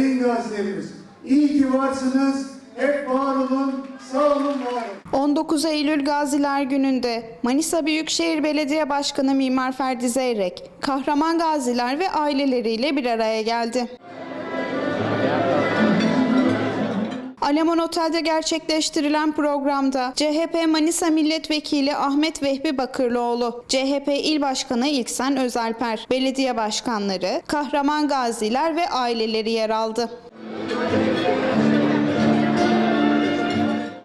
sayın gazilerimiz. İyi ki varsınız. Hep var olun. Sağ olun, var olun. 19 Eylül Gaziler Günü'nde Manisa Büyükşehir Belediye Başkanı Mimar Ferdi Zeyrek, kahraman gaziler ve aileleriyle bir araya geldi. Alemon Otel'de gerçekleştirilen programda CHP Manisa Milletvekili Ahmet Vehbi Bakırlıoğlu, CHP İl Başkanı İlksen Özelper, belediye başkanları, kahraman gaziler ve aileleri yer aldı.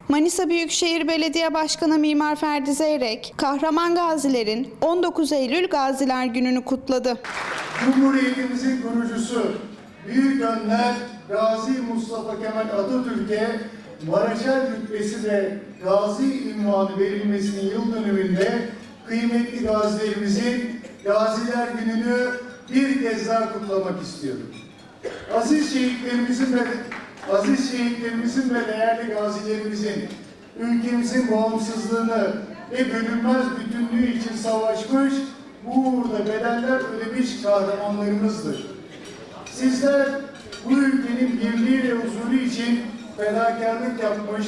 Manisa Büyükşehir Belediye Başkanı Mimar Ferdi Zeyrek, kahraman gazilerin 19 Eylül Gaziler Günü'nü kutladı. Cumhuriyetimizin kurucusu Büyük Önder Gazi Mustafa Kemal Atatürk'e Maraşal rütbesi ve Gazi ünvanı verilmesinin yıl dönümünde kıymetli gazilerimizin Gaziler Günü'nü bir kez daha kutlamak istiyorum. Aziz şehitlerimizin ve aziz şehitlerimizin ve değerli gazilerimizin ülkemizin bağımsızlığını ve bölünmez bütünlüğü için savaşmış, bu uğurda bedeller ödemiş kahramanlarımızdır. Sizler bu ülkenin birliği ve huzuru için fedakarlık yapmış,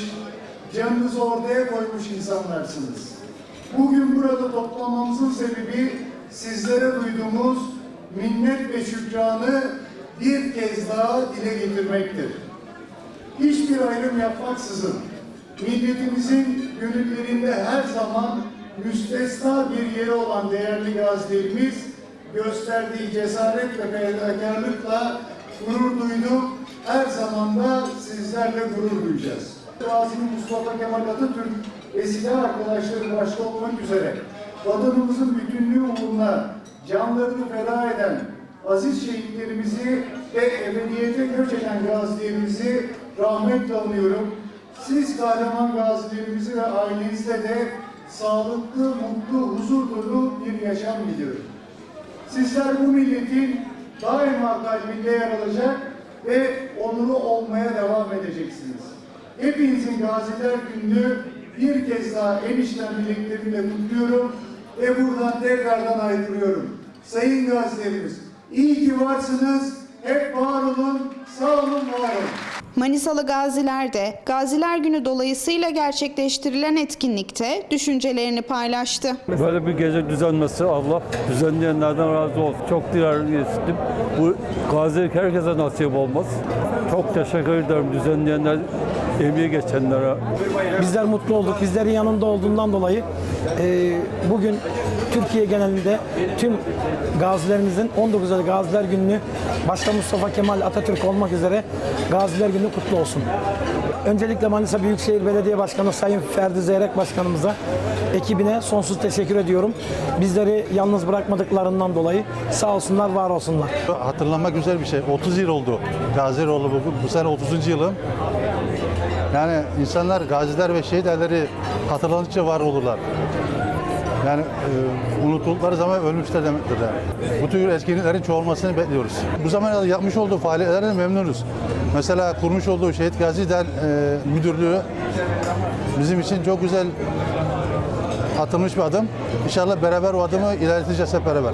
canınızı ortaya koymuş insanlarsınız. Bugün burada toplamamızın sebebi sizlere duyduğumuz minnet ve şükranı bir kez daha dile getirmektir. Hiçbir ayrım yapmaksızın milletimizin gönüllerinde her zaman müstesna bir yeri olan değerli gazilerimiz gösterdiği cesaret ve fedakarlıkla gurur duyduk. Her zaman da sizlerle gurur duyacağız. Gazi Mustafa Kemal Atatürk ve silah arkadaşları başta olmak üzere vatanımızın bütünlüğü uğruna canlarını feda eden aziz şehitlerimizi ve ebediyete göç eden gazilerimizi rahmetle anıyorum. Siz kahraman gazilerimizi ve ailenizle de sağlıklı, mutlu, huzur dolu bir yaşam diliyorum. Sizler bu milletin daima kalbinde yer alacak ve onuru olmaya devam edeceksiniz. Hepinizin Gaziler Günü'nü bir kez daha en dileklerimle kutluyorum ve buradan tekrardan aykırıyorum. Sayın gazilerimiz, iyi ki varsınız, hep var olun, sağ olun, var olun. Manisalı gaziler de Gaziler Günü dolayısıyla gerçekleştirilen etkinlikte düşüncelerini paylaştı. Böyle bir gece düzenmesi Allah düzenleyenlerden razı olsun. Çok dilerim ettim. Bu gazilik herkese nasip olmaz. Çok teşekkür ederim düzenleyenler, emeği geçenlere. Bizler mutlu olduk. Bizlerin yanında olduğundan dolayı e, bugün Türkiye genelinde tüm gazilerimizin 19 Eylül Gaziler Günü'nü başta Mustafa Kemal Atatürk olmak üzere Gaziler Günü kutlu olsun. Öncelikle Manisa Büyükşehir Belediye Başkanı Sayın Ferdi Zeyrek Başkanımıza, ekibine sonsuz teşekkür ediyorum. Bizleri yalnız bırakmadıklarından dolayı sağ olsunlar, var olsunlar. Hatırlamak güzel bir şey. 30 yıl oldu. Gaziler oldu bu, bu sene 30. yılım. Yani insanlar gaziler ve şehit erleri hatırlandıkça var olurlar. Yani e, unutuldukları zaman ölmüşler demektirler. Bu tür etkinliklerin çoğalmasını bekliyoruz. Bu zamana yapmış olduğu faaliyetlerden memnunuz. Mesela kurmuş olduğu Şehit Gazi Der e, Müdürlüğü bizim için çok güzel atılmış bir adım. İnşallah beraber o adımı ilerleteceğiz hep beraber.